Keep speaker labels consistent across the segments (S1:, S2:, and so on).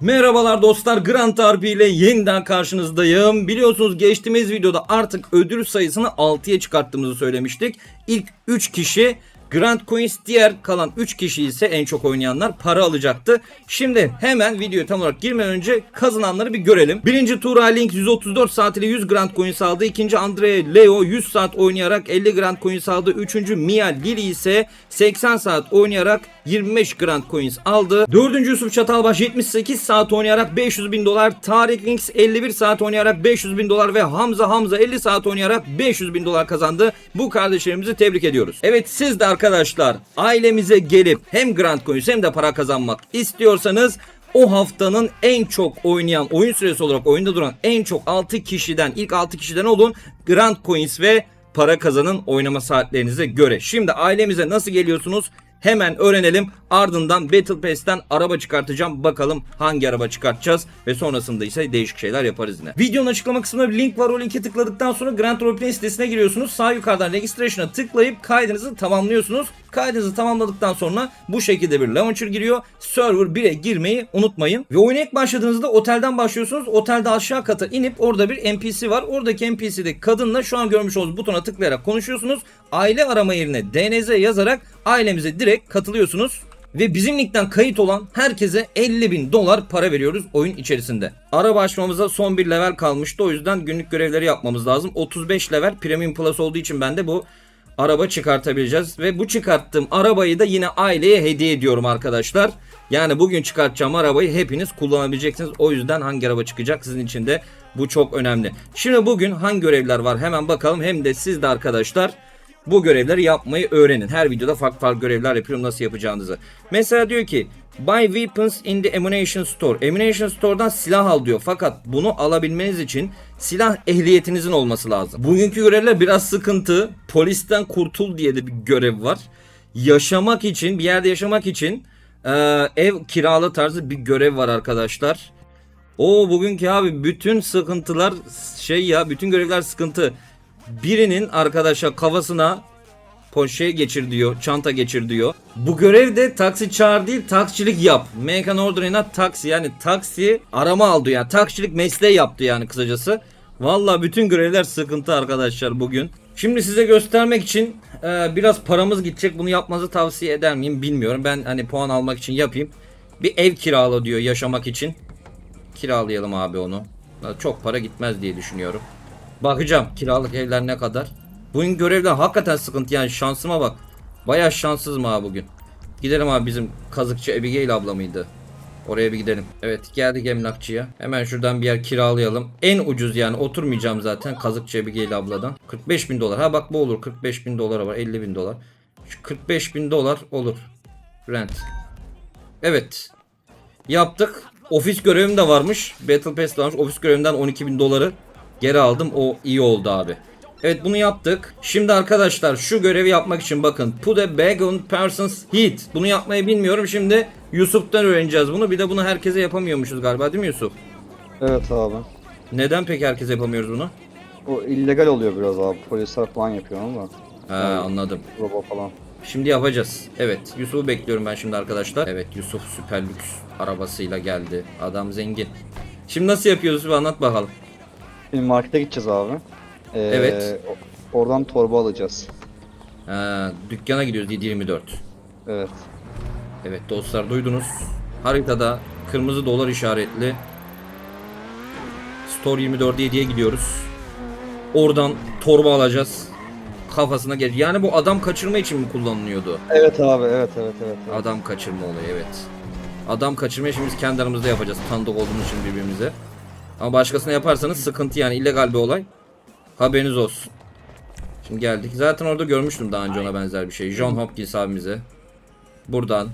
S1: Merhabalar dostlar Grand RP ile yeniden karşınızdayım. Biliyorsunuz geçtiğimiz videoda artık ödül sayısını 6'ya çıkarttığımızı söylemiştik. İlk 3 kişi Grand Coins diğer kalan 3 kişi ise en çok oynayanlar para alacaktı. Şimdi hemen videoya tam olarak girmeden önce kazananları bir görelim. Birinci Tura Link 134 saat ile 100 Grand Coins aldı. İkinci Andre Leo 100 saat oynayarak 50 Grand Coins aldı. Üçüncü Mia Lili ise 80 saat oynayarak 25 Grand Coins aldı. Dördüncü Yusuf Çatalbaş 78 saat oynayarak 500 bin dolar. Tarık Links 51 saat oynayarak 500 bin dolar ve Hamza Hamza 50 saat oynayarak 500 bin dolar kazandı. Bu kardeşlerimizi tebrik ediyoruz. Evet siz de arkadaşlar ailemize gelip hem Grand Coins hem de para kazanmak istiyorsanız o haftanın en çok oynayan oyun süresi olarak oyunda duran en çok 6 kişiden ilk 6 kişiden olun Grand Coins ve para kazanın oynama saatlerinize göre. Şimdi ailemize nasıl geliyorsunuz? Hemen öğrenelim. Ardından Battle Pass'ten araba çıkartacağım. Bakalım hangi araba çıkartacağız ve sonrasında ise değişik şeyler yaparız yine. Videonun açıklama kısmında bir link var. O linke tıkladıktan sonra Grand Roleplay sitesine giriyorsunuz. Sağ yukarıdan Registration'a tıklayıp kaydınızı tamamlıyorsunuz. Kaydınızı tamamladıktan sonra bu şekilde bir launcher giriyor. Server 1'e girmeyi unutmayın. Ve oyuna ilk başladığınızda otelden başlıyorsunuz. Otelde aşağı kata inip orada bir NPC var. Oradaki NPC'de kadınla şu an görmüş olduğunuz butona tıklayarak konuşuyorsunuz. Aile arama yerine DNZ yazarak ailemize direkt katılıyorsunuz. Ve bizim linkten kayıt olan herkese 50 bin dolar para veriyoruz oyun içerisinde. Araba açmamıza son bir level kalmıştı. O yüzden günlük görevleri yapmamız lazım. 35 level Premium Plus olduğu için ben de bu araba çıkartabileceğiz. Ve bu çıkarttığım arabayı da yine aileye hediye ediyorum arkadaşlar. Yani bugün çıkartacağım arabayı hepiniz kullanabileceksiniz. O yüzden hangi araba çıkacak sizin için de bu çok önemli. Şimdi bugün hangi görevler var hemen bakalım. Hem de siz de arkadaşlar bu görevleri yapmayı öğrenin. Her videoda farklı farklı görevler yapıyorum nasıl yapacağınızı. Mesela diyor ki Buy weapons in the ammunition store. Ammunition store'dan silah al diyor. Fakat bunu alabilmeniz için silah ehliyetinizin olması lazım. Bugünkü görevler biraz sıkıntı. Polisten kurtul diye de bir görev var. Yaşamak için, bir yerde yaşamak için e, ev kiralı tarzı bir görev var arkadaşlar. O bugünkü abi bütün sıkıntılar şey ya bütün görevler sıkıntı. Birinin arkadaşa kafasına poşe geçir diyor, çanta geçir diyor. Bu görevde taksi çağır değil, taksilik yap. Make an order in a taksi yani taksi arama aldı yani. Taksilik mesleği yaptı yani kısacası. Valla bütün görevler sıkıntı arkadaşlar bugün. Şimdi size göstermek için e, biraz paramız gidecek. Bunu yapmanızı tavsiye eder miyim bilmiyorum. Ben hani puan almak için yapayım. Bir ev kirala diyor yaşamak için. Kiralayalım abi onu. Çok para gitmez diye düşünüyorum. Bakacağım kiralık evler ne kadar. Bugün görevler hakikaten sıkıntı yani şansıma bak. Baya şanssızım abi bugün. Gidelim abi bizim kazıkçı Abigail abla mıydı? Oraya bir gidelim. Evet geldik emlakçıya. Hemen şuradan bir yer kiralayalım. En ucuz yani oturmayacağım zaten kazıkçı Abigail abladan. 45 bin dolar. Ha bak bu olur 45 bin dolara var 50 bin dolar. Şu 45 bin dolar olur. Rent. Evet. Yaptık. Ofis görevim de varmış. Battle Pass varmış. Ofis görevimden 12 bin doları geri aldım. O iyi oldu abi. Evet bunu yaptık. Şimdi arkadaşlar şu görevi yapmak için bakın. Put a bag on person's head. Bunu yapmayı bilmiyorum. Şimdi Yusuf'tan öğreneceğiz bunu. Bir de bunu herkese yapamıyormuşuz galiba değil mi Yusuf?
S2: Evet abi.
S1: Neden peki herkese yapamıyoruz bunu?
S2: O illegal oluyor biraz abi. Polisler falan yapıyor ama.
S1: Ha anladım.
S2: Robo falan.
S1: Şimdi yapacağız. Evet Yusuf'u bekliyorum ben şimdi arkadaşlar. Evet Yusuf süper lüks arabasıyla geldi. Adam zengin. Şimdi nasıl yapıyoruz bir anlat bakalım.
S2: Markete gideceğiz abi. Ee,
S1: Evet.
S2: Oradan torba alacağız.
S1: Ha, dükkana gidiyoruz 724.
S2: Evet.
S1: Evet dostlar duydunuz. Haritada kırmızı dolar işaretli Store 24 diye gidiyoruz. Oradan torba alacağız. Kafasına gel. Yani bu adam kaçırma için mi kullanılıyordu?
S2: Evet abi evet evet evet. evet.
S1: Adam kaçırma olayı evet. Adam kaçırma işini biz kendi aramızda yapacağız. Tanıdık olduğumuz için birbirimize. Ama başkasına yaparsanız sıkıntı yani illegal bir olay. Haberiniz olsun. Şimdi geldik. Zaten orada görmüştüm daha önce ona benzer bir şey. John Hopkins abimize. Buradan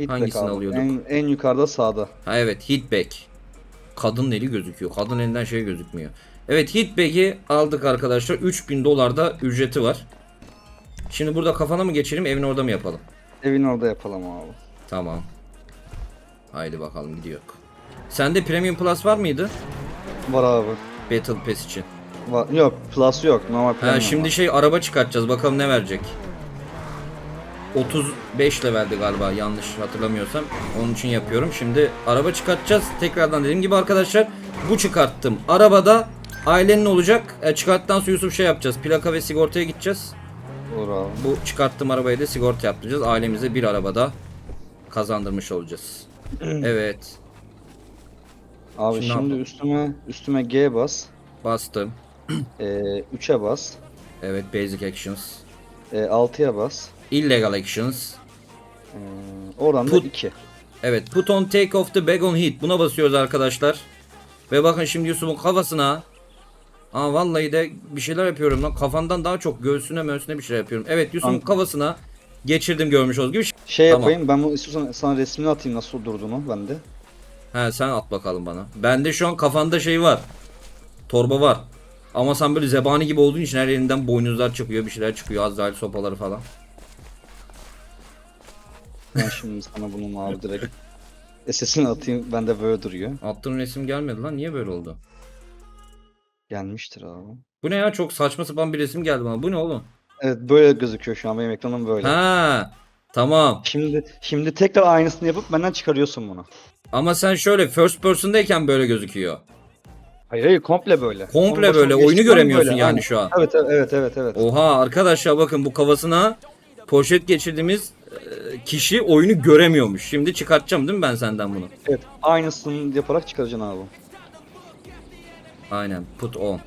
S2: Hit back
S1: hangisini
S2: abi.
S1: alıyorduk?
S2: En, en yukarıda sağda.
S1: Ha evet Hitback. Kadın eli gözüküyor. Kadın elinden şey gözükmüyor. Evet Hitback'i aldık arkadaşlar. 3000 dolar da ücreti var. Şimdi burada kafana mı geçelim evin orada mı yapalım?
S2: Evin orada yapalım abi.
S1: Tamam. Haydi bakalım gidiyor. Sende Premium Plus var mıydı?
S2: Var abi.
S1: Battle Pass için.
S2: Var. Yok plus yok. Normal
S1: Ha
S2: premium
S1: şimdi
S2: var.
S1: şey araba çıkartacağız. Bakalım ne verecek. 35 leveldi galiba yanlış hatırlamıyorsam. Onun için yapıyorum. Şimdi araba çıkartacağız. Tekrardan dediğim gibi arkadaşlar bu çıkarttım. Arabada ailenin olacak. E, çıkarttıktan sonra Yusuf şey yapacağız. Plaka ve sigortaya gideceğiz.
S2: Olur abi.
S1: Bu çıkarttığım arabayı da sigorta yaptıracağız. Ailemize bir arabada kazandırmış olacağız. evet.
S2: Abi
S1: Şimdi
S2: şimdi, üstüme üstüme G bas.
S1: Bastım.
S2: E, 3'e bas.
S1: Evet basic actions.
S2: E, 6'ya bas.
S1: Illegal actions.
S2: E, oradan da
S1: Put-
S2: 2.
S1: Evet put on take off the bag on hit. Buna basıyoruz arkadaşlar. Ve bakın şimdi Yusuf'un kafasına Aa vallahi de bir şeyler yapıyorum lan. Kafandan daha çok göğsüne möğsüne bir şeyler yapıyorum. Evet Yusuf'un
S2: Anladım.
S1: kafasına geçirdim görmüş olduğunuz gibi.
S2: Şey
S1: Tamam.
S2: yapayım ben bu istiyorsan sana resmini atayım nasıl durduğunu bende.
S1: He sen at bakalım bana. Bende şu an kafanda şey var. Torba var. Ama sen böyle zebani gibi olduğun için her yerinden boynuzlar çıkıyor, bir şeyler çıkıyor, Azrail sopaları falan.
S2: Ben şimdi sana bunun abi direkt SS'ini atayım bende böyle duruyor.
S1: Attığın resim gelmedi lan. Niye böyle oldu?
S2: Gelmiştir abi.
S1: Bu ne ya? Çok saçma sapan bir resim geldi bana. Bu ne oğlum?
S2: Evet böyle gözüküyor şu an benim ekranım böyle.
S1: Ha, tamam.
S2: Şimdi şimdi tekrar aynısını yapıp benden çıkarıyorsun bunu.
S1: Ama sen şöyle first person'dayken böyle gözüküyor.
S2: Hayır hayır komple böyle.
S1: Komple
S2: Onun
S1: böyle oyunu
S2: geçtikten
S1: göremiyorsun
S2: böyle,
S1: yani
S2: aynen.
S1: şu an.
S2: Evet evet evet evet. evet.
S1: Oha arkadaşlar bakın bu kafasına poşet geçirdiğimiz e, kişi oyunu göremiyormuş. Şimdi çıkartacağım değil mi ben senden bunu?
S2: Evet aynısını yaparak çıkaracaksın abi.
S1: Aynen put on.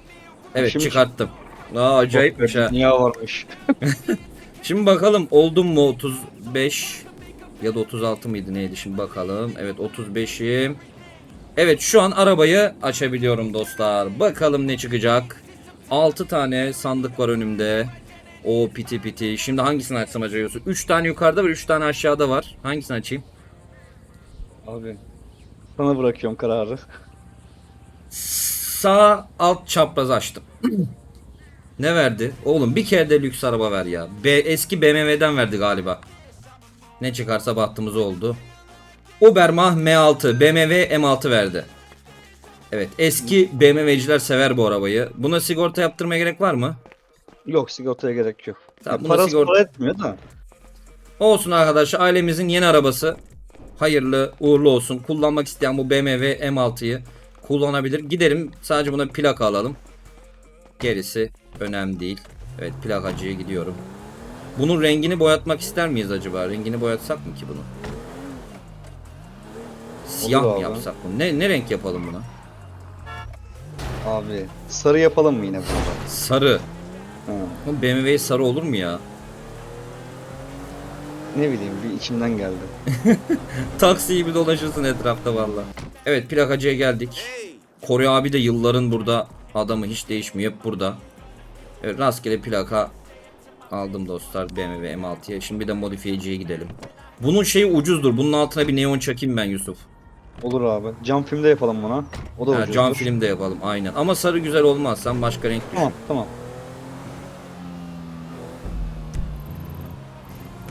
S1: Evet
S2: Şimdi-
S1: çıkarttım. Aa acayipmiş ha.
S2: Niye varmış?
S1: Şimdi bakalım oldum mu 35 ya da 36 mıydı neydi şimdi bakalım. Evet 35'im. Evet şu an arabayı açabiliyorum dostlar. Bakalım ne çıkacak. 6 tane sandık var önümde. O piti piti. Şimdi hangisini açsam acaba Yusuf? 3 tane yukarıda var 3 tane aşağıda var. Hangisini açayım?
S2: Abi. Sana bırakıyorum kararı.
S1: Sağ alt çapraz açtım. ne verdi? Oğlum bir kere de lüks araba ver ya. B eski BMW'den verdi galiba. Ne çıkarsa bahtımız oldu. Obermah M6, BMW M6 verdi. Evet, eski BMW'ciler sever bu arabayı. Buna sigorta yaptırmaya gerek var mı?
S2: Yok sigortaya gerek yok.
S1: Tamam, buna
S2: parası
S1: sigorta-
S2: para etmiyor da.
S1: Olsun arkadaşlar, ailemizin yeni arabası. Hayırlı, uğurlu olsun. Kullanmak isteyen bu BMW M6'yı kullanabilir. Gidelim, sadece buna plaka alalım. Gerisi önemli değil. Evet, plakacıya gidiyorum. Bunun rengini boyatmak ister miyiz acaba? Rengini boyatsak mı ki bunu? Siyah
S2: Olur
S1: mı
S2: abi.
S1: yapsak bunu? Ne, ne renk yapalım buna?
S2: Abi sarı yapalım mı yine bunu?
S1: Sarı.
S2: Ha.
S1: Oğlum BMW sarı olur mu ya?
S2: Ne bileyim bir içimden geldi.
S1: Taksi gibi dolaşırsın etrafta valla. Evet plakacıya geldik. Kore abi de yılların burada adamı hiç değişmiyor burada. Evet rastgele plaka aldım dostlar BMW M6'ya. Şimdi bir de modifiyeciye gidelim. Bunun şeyi ucuzdur. Bunun altına bir neon çakayım ben Yusuf.
S2: Olur abi. Cam filmde yapalım buna. O da ucuzdur.
S1: cam film de yapalım aynen. Ama sarı güzel olmaz. Sen başka renk düşün.
S2: Tamam tamam.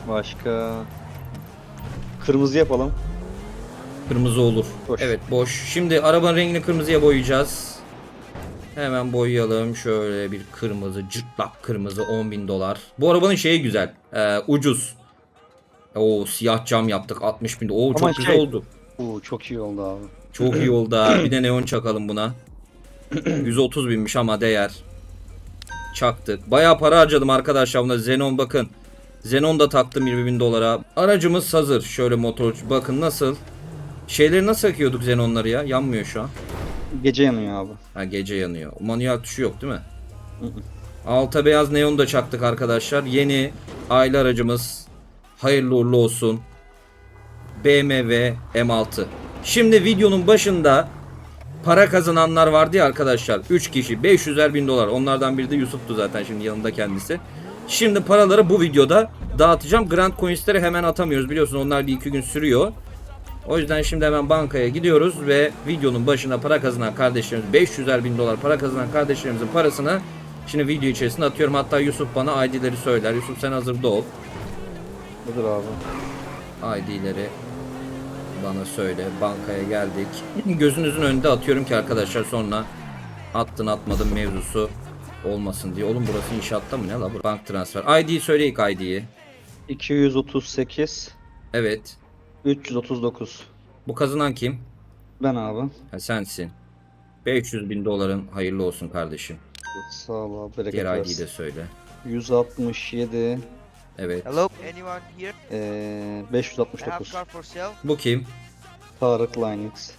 S2: Başka... Kırmızı yapalım.
S1: Kırmızı olur.
S2: Boş.
S1: Evet boş. Şimdi arabanın rengini kırmızıya boyayacağız. Hemen boyayalım. Şöyle bir kırmızı, cırtlak kırmızı 10 bin dolar. Bu arabanın şeyi güzel. Ee, ucuz. Oo siyah cam yaptık 60 bin. Oo çok
S2: Ama
S1: güzel
S2: şey-
S1: oldu.
S2: Oo çok iyi oldu abi.
S1: Çok iyi oldu ha. Bir de neon çakalım buna. 130 binmiş ama değer. Çaktık. Bayağı para harcadım arkadaşlar buna. Xenon bakın. Xenon da taktım 20 bin dolara. Aracımız hazır. Şöyle motor. Bakın nasıl. Şeyleri nasıl yakıyorduk Xenonları ya? Yanmıyor şu an.
S2: Gece yanıyor abi.
S1: Ha gece yanıyor. Manuel tuşu yok değil mi? Alta beyaz neon da çaktık arkadaşlar. Yeni aile aracımız. Hayırlı uğurlu olsun. BMW M6. Şimdi videonun başında para kazananlar vardı ya arkadaşlar. 3 kişi 500'er bin dolar. Onlardan biri de Yusuf'tu zaten şimdi yanında kendisi. Şimdi paraları bu videoda dağıtacağım. Grand Coins'leri hemen atamıyoruz biliyorsun onlar bir iki gün sürüyor. O yüzden şimdi hemen bankaya gidiyoruz ve videonun başına para kazanan kardeşlerimiz 500'er bin dolar para kazanan kardeşlerimizin parasını şimdi video içerisinde atıyorum. Hatta Yusuf bana ID'leri söyler. Yusuf sen hazırda ol.
S2: Budur abi.
S1: ID'leri bana söyle. Bankaya geldik. Gözünüzün önünde atıyorum ki arkadaşlar sonra attın atmadın mevzusu olmasın diye. Oğlum burası inşaatta mı ne la bu? Bank transfer. ID söyle ilk ID'yi.
S2: 238
S1: Evet.
S2: 339.
S1: Bu kazanan kim?
S2: Ben abi.
S1: Ha, sensin. 500 bin doların hayırlı olsun kardeşim.
S2: Sağ ol abi. Bereket
S1: Diğer ID'yi
S2: versin.
S1: de söyle.
S2: 167
S1: Evet.
S3: Hello, anyone here? I have
S2: 569.
S3: car for sale.
S1: Bu kim?
S2: Tarık Linux.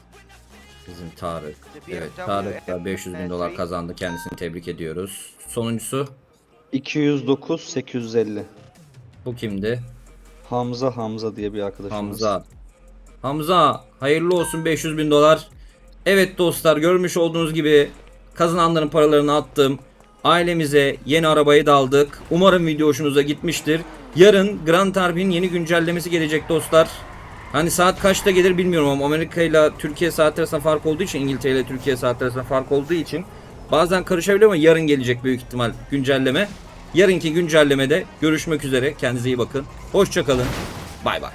S1: Bizim Tarık. Evet Tarık da 500 bin dolar
S3: M3.
S1: kazandı. Kendisini tebrik ediyoruz. Sonuncusu
S2: 209 850.
S1: bu kimdi?
S2: Hamza Hamza diye bir arkadaşımız.
S1: Hamza. Hamza hayırlı olsun 500 bin dolar. Evet dostlar görmüş olduğunuz gibi kazananların paralarını attım. Ailemize yeni arabayı da aldık. Umarım video hoşunuza gitmiştir. Yarın Grand Turbine yeni güncellemesi gelecek dostlar. Hani saat kaçta gelir bilmiyorum ama Amerika ile Türkiye saatleri arasında fark olduğu için İngiltere ile Türkiye saatleri arasında fark olduğu için bazen karışabilir ama yarın gelecek büyük ihtimal güncelleme. Yarınki güncellemede görüşmek üzere. Kendinize iyi bakın. Hoşçakalın. Bay bay.